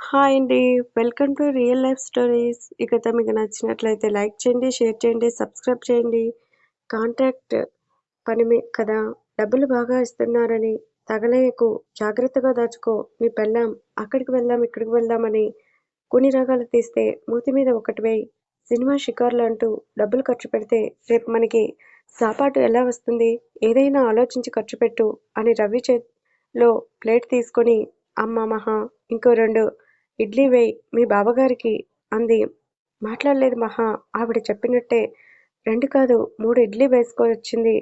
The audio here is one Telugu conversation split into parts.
హాయ్ అండి. Welcome to real life stories. ఈ కథ మీకు నచ్చినట్లయితే లైక్ చేయండి, షేర్ చేయండి, సబ్స్క్రైబ్ చేయండి. కాంట్రాక్ట్ పని మీ కదా డబ్బులు బాగా ఇస్తున్నారని తగలేకు జాగ్రత్తగా దాచుకో నీ పెళ్ళాం అక్కడికి వెళ్దాం ఇక్కడికి వెళ్దాం అని కొన్ని రకాలు తీస్తే మూతి మీద ఒకటి వేయి సినిమా షికార్లు అంటూ డబ్బులు ఖర్చు పెడితే రేపు మనకి సాపాటు ఎలా వస్తుంది ఏదైనా ఆలోచించి ఖర్చు పెట్టు అని రవి చేతిలో ప్లేట్ తీసుకొని అమ్మ మహా ఇంకో రెండు ఇడ్లీ వేయి మీ బావగారికి అంది. మాట్లాడలేదు మహా ఆవిడ చెప్పినట్టే. రెండు కాదు మూడు ఇడ్లీ వేసుకొచ్చింది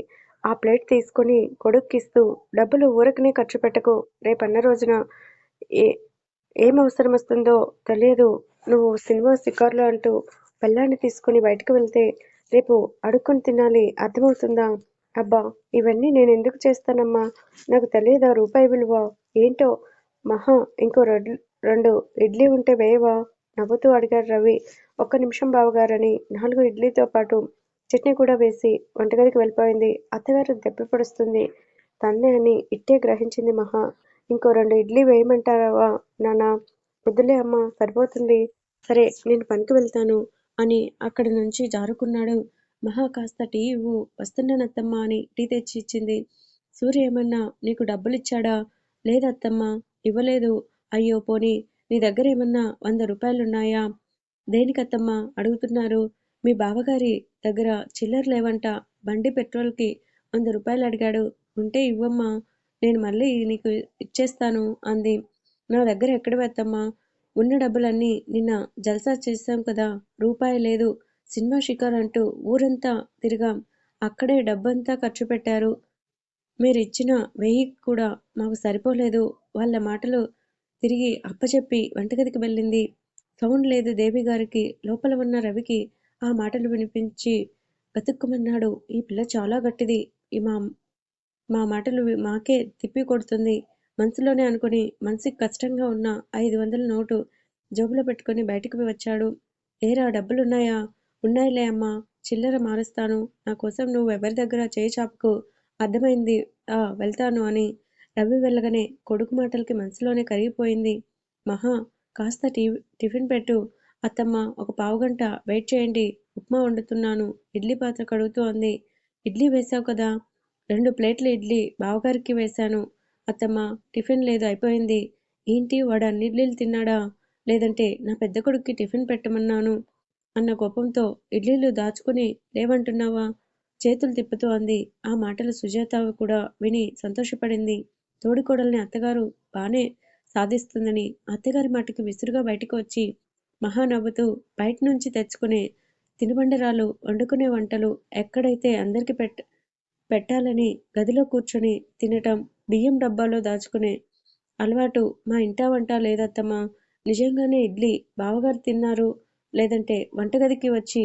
ఆ ప్లేట్ తీసుకొని కొడుక్కిస్తూ డబ్బులు ఊరకనే ఖర్చు పెట్టకు రేపన్న రోజున. ఏ ఏం అవసరం వస్తుందో తెలియదు. నువ్వు సినిమా షికార్లు అంటూ పెళ్ళాన్ని తీసుకుని బయటకు వెళ్తే రేపు అడుక్కొని తినాలి అర్థమవుతుందా? అబ్బా ఇవన్నీ నేను ఎందుకు చేస్తానమ్మా? నాకు తెలియదా రూపాయి విలువ? ఏంటో? మహా ఇంకో రెండు రెండు ఇడ్లీ ఉంటే వేయవా? నవ్వుతూ అడిగాడు రవి. ఒక్క నిమిషం బావగారని నాలుగు ఇడ్లీతో పాటు చట్నీ కూడా వేసి వంటగదికి వెళ్ళిపోయింది. అత్తగారు దెబ్బపడుస్తుంది తన్నే అని ఇట్టే గ్రహించింది మహా. ఇంకో రెండు ఇడ్లీ వేయమంటావా నానా వద్దులే అమ్మా సరిపోతుంది. సరే నేను పనికి వెళ్తాను అని అక్కడి నుంచి జారుకున్నాడు. మహా కాస్త టీ ఇవ్వు. వస్తున్నానత్తమ్మా అని టీ తెచ్చి ఇచ్చింది. సూర్య ఏమన్నా నీకు డబ్బులిచ్చాడా? లేదత్తమ్మా ఇవ్వలేదు. అయ్యో పోనీ నీ దగ్గర ఏమన్నా వంద రూపాయలున్నాయా? దేనికత్తమ్మా అడుగుతున్నారు? మీ బావగారి దగ్గర చిల్లర లేవంట బండి పెట్రోల్కి వంద రూపాయలు అడిగాడు ఉంటే ఇవ్వమ్మా నేను మళ్ళీ నీకు ఇచ్చేస్తాను అంది. నా దగ్గర ఎక్కడ వేత్తమ్మా? ఉన్న డబ్బులన్నీ నిన్న జల్సా చేశాం కదా రూపాయి లేదు సినిమా షికార్ అంటూ ఊరంతా తిరిగాం. అక్కడే డబ్బంతా ఖర్చు పెట్టారు. మీరిచ్చిన వెయ్యి కూడా మాకు సరిపోలేదు వాళ్ళ మాటలు తిరిగి అప్పచెప్పి వంటగదికి వెళ్ళింది. సౌండ్ లేదు దేవి గారికి. లోపల ఉన్న రవికి ఆ మాటలు వినిపించి బతుక్కుమన్నాడు ఈ పిల్ల చాలా గట్టిది. ఈ మా మా మాటలు మాకే తిప్పి కొడుతుంది. మనసులోనే అనుకుని మనసుకి కష్టంగా ఉన్న ఐదు వందల నోటు జోబులో పెట్టుకుని బయటకు వచ్చాడు. ఏరా డబ్బులున్నాయా? ఉన్నాయిలే అమ్మా. చిల్లర మారుస్తాను. నా కోసం నువ్వు ఎవరి దగ్గర చేయి చాపుకు? అర్థమైంది. ఆ వెళ్తాను అని రవి వెళ్ళగానే కొడుకు మాటలకి మనసులోనే కరిగిపోయింది. మహా కాస్త టీ టిఫిన్ పెట్టు. అత్తమ్మ ఒక పావుగంట వెయిట్ చేయండి. ఉప్మా వండుతున్నాను. ఇడ్లీ పాత్ర కడుగుతూ అంది. ఇడ్లీ వేశావు కదా? రెండు ప్లేట్ల ఇడ్లీ బావగారికి వేశాను. అత్తమ్మ టిఫిన్ లేదు అయిపోయింది. ఏంటి వాడు అన్ని ఇడ్లీలు తిన్నాడా? లేదంటే నా పెద్ద కొడుక్కి టిఫిన్ పెట్టమన్నాను? అన్న కోపంతో ఇడ్లీలు దాచుకుని లేవంటున్నావా? చేతులు తిప్పుతూ అంది. ఆ మాటలు సుజాత కూడా విని సంతోషపడింది. తోడికోడల్ని అత్తగారు బానే సాధిస్తుందని అత్తగారి మాటకి విసురుగా బయటకు వచ్చి మహా నవ్వుతూ బయట నుంచి తెచ్చుకునే తినుబండరాలు వండుకునే వంటలు ఎక్కడైతే అందరికి పెట్ట పెట్టాలని గదిలో కూర్చొని తినటం బియ్యం డబ్బాలో దాచుకునే అలవాటు మా ఇంటా వంట లేదత్తమ్మా. నిజంగానే ఇడ్లీ బావగారు తిన్నారు లేదంటే వంటగదికి వచ్చి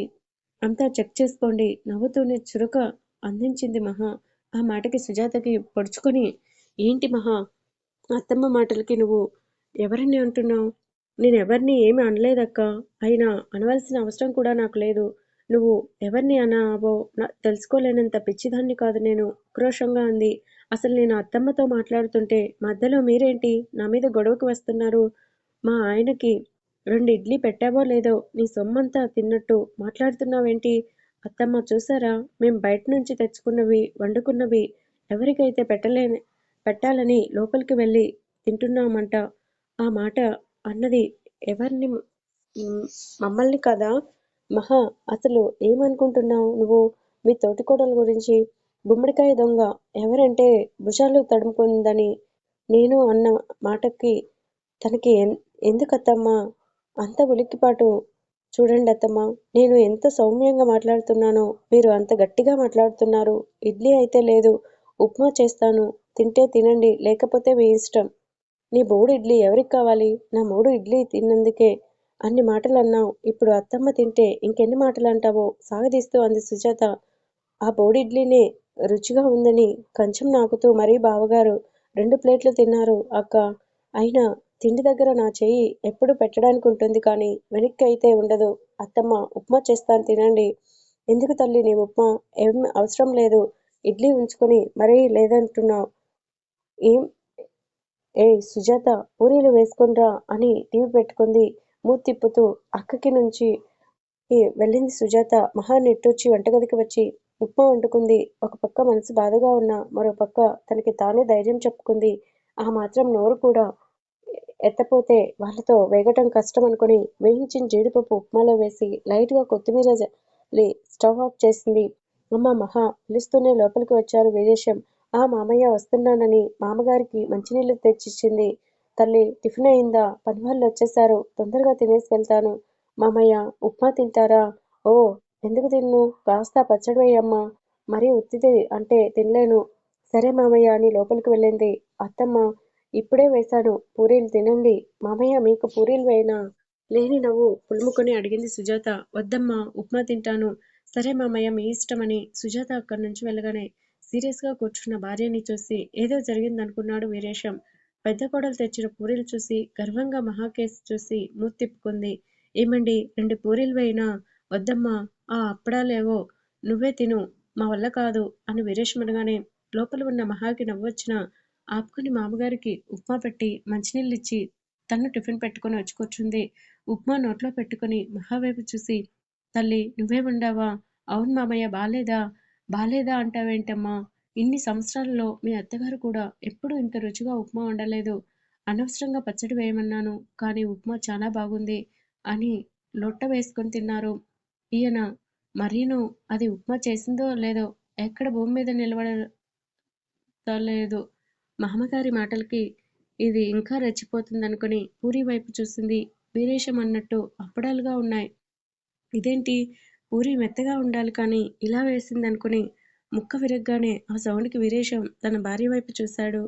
అంతా చెక్ చేసుకోండి నవ్వుతూనే చురుక అందించింది మహా. ఆ మాటకి సుజాతకి పొడుచుకొని ఏంటి మహా? అత్తమ్మ మాటలకి నువ్వు ఎవరిని అంటున్నావు? నేను ఎవరిని ఏమి అనలేదక్కా. అయినా అనవలసిన అవసరం కూడా నాకు లేదు. నువ్వు ఎవరిని అనావో తెలుసుకోలేనంత పిచ్చిదాన్ని కాదు నేను. ఉక్రోషంగా అంది. అసలు నేను అత్తమ్మతో మాట్లాడుతుంటే మధ్యలో మీరేంటి? నా మీద గొడవకు వస్తున్నారు. మా ఆయనకి రెండు ఇడ్లీ పెట్టావో లేదో నీ సొమ్మంతా తిన్నట్టు మాట్లాడుతున్నావేంటి? అత్తమ్మ చూసారా? మేం బయట నుంచి తెచ్చుకున్నవి వండుకున్నవి ఎవరికైతే పెట్టలేని పెట్టాలని లోపలికి వెళ్ళి తింటున్నామంట. ఆ మాట అన్నది ఎవరిని మమ్మల్ని కదా? మహా అసలు ఏమనుకుంటున్నావు నువ్వు? మీ తోటికోడల గురించి గుమ్మడికాయ దొంగ ఎవరంటే భుజాలు తడుముకుందని నేను అన్న మాటకి తనకి ఎందుకత్తమ్మా? అంత ఉలిక్కిపాటు. చూడండి అత్తమ్మా నేను ఎంత సౌమ్యంగా మాట్లాడుతున్నానో మీరు అంత గట్టిగా మాట్లాడుతున్నారు. ఇడ్లీ అయితే లేదు ఉప్మా చేస్తాను. తింటే తినండి లేకపోతే మీ ఇష్టం. నీ మూడు ఇడ్లీ ఎవరికి కావాలి? నా మూడు ఇడ్లీ తిన్నందుకే. అన్ని మాటలు అన్నావు ఇప్పుడు అత్తమ్మ తింటే ఇంకెన్ని మాటలు అంటావో సాగదీస్తూ అంది సుజాత. ఆ బోడి ఇడ్లీనే రుచిగా ఉందని కంచం నాకుతూ మరీ బావగారు రెండు ప్లేట్లు తిన్నారు అక్క. అయినా తిండి దగ్గర నా చెయ్యి ఎప్పుడు పెట్టడానికి ఉంటుంది కానీ వెనక్కి అయితే ఉండదు. అత్తమ్మ ఉప్మా చేస్తాను తినండి. ఎందుకు తల్లి నీ ఉప్మా? ఏం అవసరం లేదు. ఇడ్లీ ఉంచుకొని మరీ లేదంటున్నావు. ఏం? ఏ సుజాత పూరీలు వేసుకుండ్రా అని టీవీ పెట్టుకుంది. మూతి తిప్పుతూ అక్కకి నుంచి వెళ్ళింది సుజాత. మహా నెట్టొచ్చి వంటగదికి వచ్చి ఉప్మా వండుకుంది. ఒక పక్క మనసు బాధగా ఉన్న మరో పక్క తనకి తానే ధైర్యం చెప్పుకుంది. ఆ మాత్రం నోరు కూడా ఎత్తపోతే వాళ్ళతో వేగటం కష్టం అనుకుని వేయించిన జీడిపప్పు ఉప్మాలో వేసి లైట్గా కొత్తిమీర స్టవ్ ఆఫ్ చేసింది. అమ్మ మహా పిలుస్తూనే లోపలికి వచ్చారు వీరేశం. ఆ మామయ్య వస్తున్నానని మామగారికి మంచినీళ్ళు తెచ్చిచ్చింది. తల్లి టిఫిన్ అయిందా? పని వాళ్ళు వచ్చేశారు. తొందరగా తినేసి వెళ్తాను. మామయ్య ఉప్మా తింటారా? ఓ ఎందుకు తిన్ను? కాస్త పచ్చడి వేయమ్మా. మరీ ఉత్తిది అంటే తినలేను. సరే మామయ్య అని లోపలికి వెళ్ళింది. అత్తమ్మ ఇప్పుడే వేశాను. పూరీలు తినండి. మామయ్య మీకు పూరీలు వేయనా? లేని నవ్వు పులుముకొని అడిగింది సుజాత. వద్దమ్మా ఉప్మా తింటాను. సరే మామయ్య మీ ఇష్టమని సుజాత అక్కడి నుంచి వెళ్ళగానే సీరియస్గా కూర్చున్న భార్యని చూసి ఏదో జరిగిందనుకున్నాడు వీరేశం. పెద్ద కోడలు తెచ్చిన పూరీలు చూసి గర్వంగా మహాకేసి చూసి మూతి తిప్పుకుంది. ఏమండి రెండు పూరీలు వేయినా? వద్దమ్మా ఆ అప్పడాలేవో? నువ్వే తిను మా వల్ల కాదు అని వీరేశం అనగానే లోపల ఉన్న మహాకి నవ్వొచ్చిన ఆపుకుని మామగారికి ఉప్మా పెట్టి మంచినీళ్ళిచ్చి తను టిఫిన్ పెట్టుకుని వచ్చి కూర్చుంది. ఉప్మా నోట్లో పెట్టుకుని మహావైపు చూసి తల్లి నువ్వే ఉండావా అవును మామయ్య బాలేదా? బాలేదా అంటావేంటమ్మా? ఇన్ని సంవత్సరాలలో మీ అత్తగారు కూడా ఎప్పుడూ ఇంత రుచిగా ఉప్మా వండలేదు. అనవసరంగా పచ్చడి వేయమన్నాను. కానీ ఉప్మా చాలా బాగుంది అని లొట్ట వేసుకొని తిన్నారు. ఈయన మరీను అది ఉప్మా చేసిందో లేదో ఎక్కడ భూమి మీద నిలబడలేదు మహమ్మగారి మాటలకి ఇది ఇంకా రెచ్చిపోతుందనుకుని పూరి వైపు చూసింది. వీరేశం అన్నట్టు అప్పడాలుగా ఉన్నాయి. ఇదేంటి? పూరి మెత్తగా ఉండాలి కానీ ఇలా వేసిందనుకుని ముక్క విరగ్గానే ఆ సౌండ్కి వీరేశం తన భార్య వైపు చూశాడు.